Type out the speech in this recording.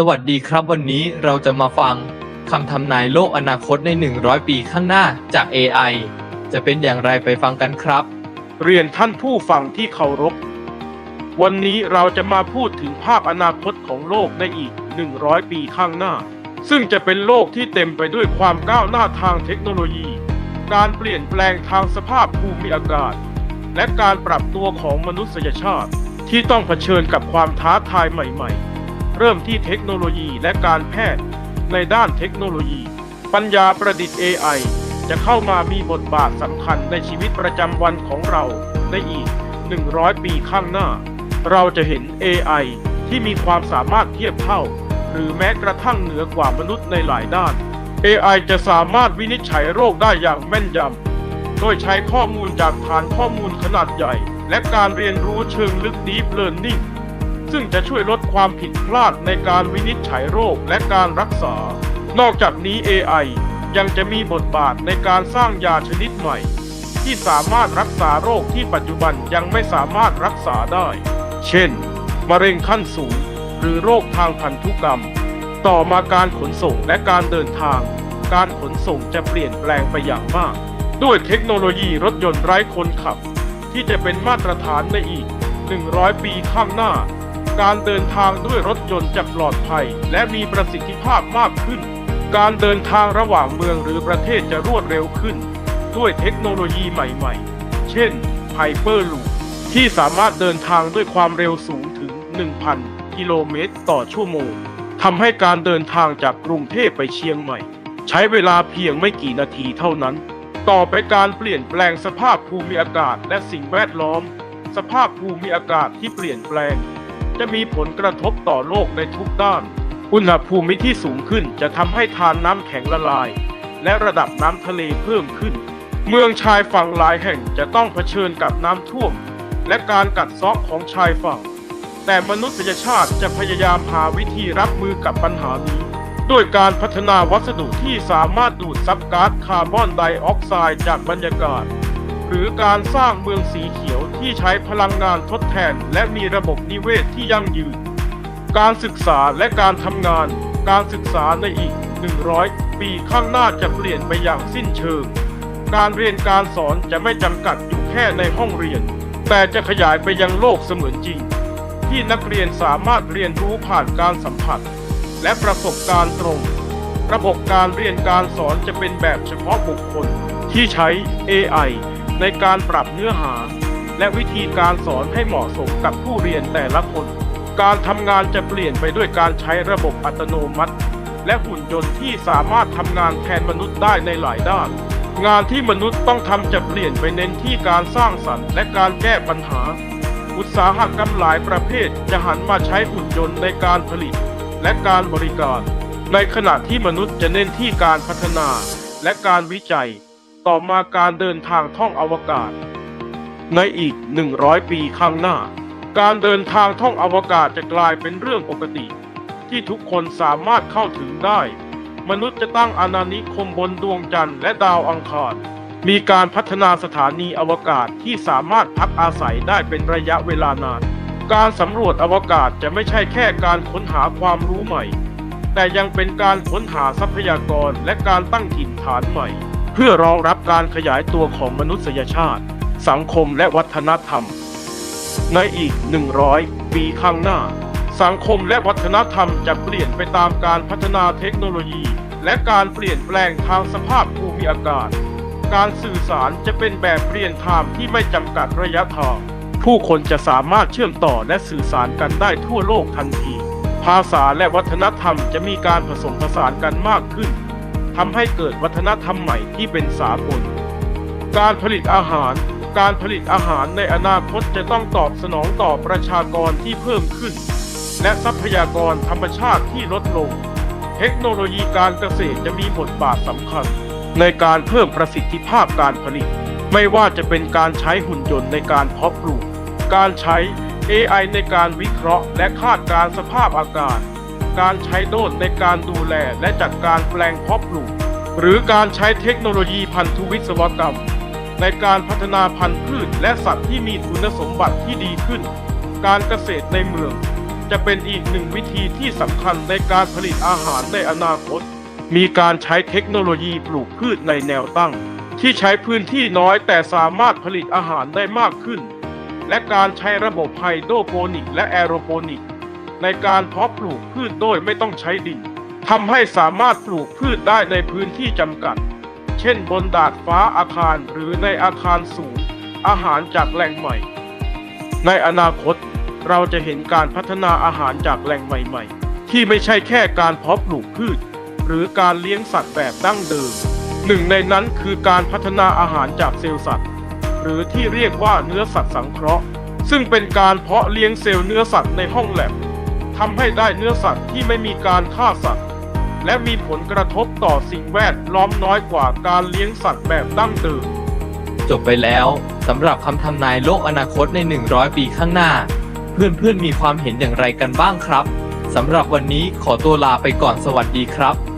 สวัสดีครับวันนี้เราจะมาฟังคำทำนายโลกอนาคตใน 100 ปีข้างหน้าจาก AI จะเป็นอย่างไรไปฟังกันครับ เรียนท่านผู้ฟังที่เคารพ วันนี้เราจะมาพูดถึงภาพอนาคตของโลกในอีก 100 ปีข้างหน้า ซึ่งจะเป็นโลกที่เต็มไปด้วยความก้าวหน้าทางเทคโนโลยี การเปลี่ยนแปลงทางสภาพภูมิอากาศ และการปรับตัวของมนุษยชาติ ที่ต้องเผชิญกับความท้าทายใหม่ ๆ เริ่มที่เทคโนโลยีและการแพทย์ ในด้านเทคโนโลยี ปัญญาประดิษฐ์ AI จะเข้ามามีบทบาทสำคัญในชีวิตประจำวันของเราในอีก 100 ปีข้างหน้า เราจะเห็น AI ที่มีความสามารถเทียบเท่า หรือแม้กระทั่งเหนือกว่ามนุษย์ในหลายด้าน AI จะสามารถวินิจฉัยโรคได้อย่างแม่นยำ โดยใช้ข้อมูลจากฐานข้อมูลขนาดใหญ่ และการเรียนรู้เชิงลึก Deep Learning ซึ่งจะช่วยลดความผิดพลาดในการวินิจฉัยโรคและการรักษา นอกจากนี้ AI ยังจะมีบทบาทในการสร้างยาชนิดใหม่ ที่สามารถรักษาโรคที่ปัจจุบันยังไม่สามารถรักษาได้ เช่น มะเร็งขั้นสูง หรือโรคทางพันธุกรรม ต่อมาการขนส่งและการเดินทาง การขนส่งจะเปลี่ยนแปลงไปอย่างมาก ด้วยเทคโนโลยีรถยนต์ไร้คนขับ ที่จะเป็นมาตรฐานในอีก 100 ปีข้างหน้า การเดินทางด้วยรถยนต์จะปลอดภัย และมีประสิทธิภาพมากขึ้น การเดินทางระหว่างเมืองหรือประเทศจะรวดเร็วขึ้น ด้วยเทคโนโลยีใหม่ๆ เช่น Hyperloop ที่สามารถเดินทางด้วยความเร็วสูงถึง 1,000 กิโลเมตรต่อชั่วโมงทำให้การเดินทางจากกรุงเทพไปเชียงใหม่ ใช้เวลาเพียงไม่กี่นาทีเท่านั้น ต่อไปการเปลี่ยนแปลงสภาพภูมิอากาศและสิ่งแวดล้อม สภาพภูมิอากาศที่เปลี่ยนแปลง จะมีผลกระทบต่อโลกในทุกด้าน อุณหภูมิที่สูงขึ้นจะทำให้ทานน้ำแข็งละลาย และระดับน้ำทะเลเพิ่มขึ้น เมืองชายฝั่งหลายแห่งจะต้องเผชิญกับน้ำท่วม และการกัดเซาะของชายฝั่ง แต่มนุษยชาติจะพยายามหาวิธีรับมือกับปัญหานี้ด้วยการพัฒนาวัสดุที่สามารถดูดซับก๊าซคาร์บอนไดออกไซด์จากบรรยากาศ หรือการสร้างเมืองสีเขียว ที่ใช้พลังงานทดแทน และมีระบบนิเวศที่ยั่งยืน การศึกษาและการทำงาน การศึกษาในอีก 100 ปีข้างหน้าจะเปลี่ยนไปอย่างสิ้นเชิง การเรียนการสอนจะไม่จำกัดอยู่แค่ในห้องเรียน แต่จะขยายไปยังโลกเสมือนจริง ที่นักเรียนสามารถเรียนรู้ผ่านการสัมผัส และประสบการณ์ตรง ระบบการเรียนการสอนจะเป็นแบบเฉพาะบุคคลที่ใช้ AI ในการปรับเนื้อหา และวิธีการสอนให้เหมาะสมกับผู้เรียนแต่ละคน การทำงานจะเปลี่ยนไปด้วยการใช้ระบบอัตโนมัติ และหุ่นยนต์ที่สามารถทำงานแทนมนุษย์ได้ในหลายด้าน งานที่มนุษย์ต้องทำจะเปลี่ยนไปเน้นที่การสร้างสรรค์และการแก้ปัญหา อุตสาหกรรมหลายประเภทจะหันมาใช้หุ่นยนต์ในการผลิต และการบริการ ในขณะที่มนุษย์จะเน้นที่การพัฒนาและการวิจัย ต่อมาการเดินทางท่องอวกาศ ในอีก 100 ปีข้างหน้า การเดินทางท่องอวกาศจะกลายเป็นเรื่องปกติ ที่ทุกคนสามารถเข้าถึงได้ มนุษย์จะตั้งอาณานิคมบนดวงจันทร์และดาวอังคาร มีการพัฒนาสถานีอวกาศที่สามารถพักอาศัยได้เป็นระยะเวลานาน การสำรวจอวกาศจะไม่ใช่แค่การค้นหาความรู้ใหม่ แต่ยังเป็นการค้นหาทรัพยากรและการตั้งถิ่นฐานใหม่ เพื่อรองรับการขยายตัวของมนุษยชาติ สังคมและวัฒนธรรม ในอีก 100 ปีข้างหน้า สังคมและวัฒนธรรมจะเปลี่ยนไปตามการพัฒนาเทคโนโลยี และการเปลี่ยนแปลงทางสภาพภูมิอากาศ การสื่อสารจะเป็นแบบเรียนไทม์ที่ไม่จำกัดระยะทางผู้คนจะสามารถเชื่อมต่อและสื่อสารกันได้ทั่วโลกทันที ภาษาและวัฒนธรรมจะมีการผสมผสานกันมากขึ้นทำให้เกิดวัฒนธรรมใหม่ที่เป็นสากลการผลิตอาหาร การผลิตอาหารในอนาคตจะต้องตอบสนองต่อประชากรที่เพิ่มขึ้น และทรัพยากรธรรมชาติที่ลดลง เทคโนโลยีการเกษตรจะมีบทบาทสำคัญ ในการเพิ่มประสิทธิภาพการผลิต ไม่ว่าจะเป็นการใช้หุ่นยนต์ในการเพาะปลูก การใช้ AI ในการวิเคราะห์ และคาดการสภาพอากาศ การใช้โดรนในการดูแลและจัดการแปลงเพาะปลูก หรือการใช้เทคโนโลยีพันธุวิศวกรรม ในการพัฒนาพันธุ์พืชและสัตว์ที่มีคุณสมบัติที่ดีขึ้น การเกษตรในเมือง จะเป็นอีกหนึ่งวิธีที่สำคัญในการผลิตอาหารในอนาคต มีการใช้เทคโนโลยีปลูกพืชในแนวตั้ง ที่ใช้พื้นที่น้อยแต่สามารถผลิตอาหารได้มากขึ้น และการใช้ระบบไฮโดรโปนิก และแอโรโปนิก ในการเพาะปลูกพืชโดยไม่ต้องใช้ดินทำให้สามารถปลูกพืชได้ในพื้นที่จำกัด เช่นบนดาดฟ้าอาคารหรือในอาคารสูง อาหารจากแหล่งใหม่ ในอนาคตเราจะเห็นการพัฒนาอาหารจากแหล่งใหม่ ๆ ที่ไม่ใช่แค่การเพาะปลูกพืช หรือการเลี้ยงสัตว์แบบดั้งเดิม หนึ่งในนั้นคือการพัฒนาอาหารจากเซลล์สัตว์ หรือที่เรียกว่าเนื้อสัตว์สังเคราะห์ ซึ่งเป็นการเพาะเลี้ยงเซลล์เนื้อสัตว์ในห้องแลบทำให้ได้เนื้อสัตว์ที่ไม่มีการฆ่าสัตว์ และมีผลกระทบต่อสิ่งแวดล้อมน้อยกว่าการเลี้ยงสัตว์แบบดั้งเดิมจบไปแล้วสำหรับคำทำนายโลกอนาคตใน 100 ปีข้างหน้า เพื่อนๆมีความเห็นอย่างไรกันบ้างครับสำหรับวันนี้ขอตัวลาไปก่อนสวัสดีครับ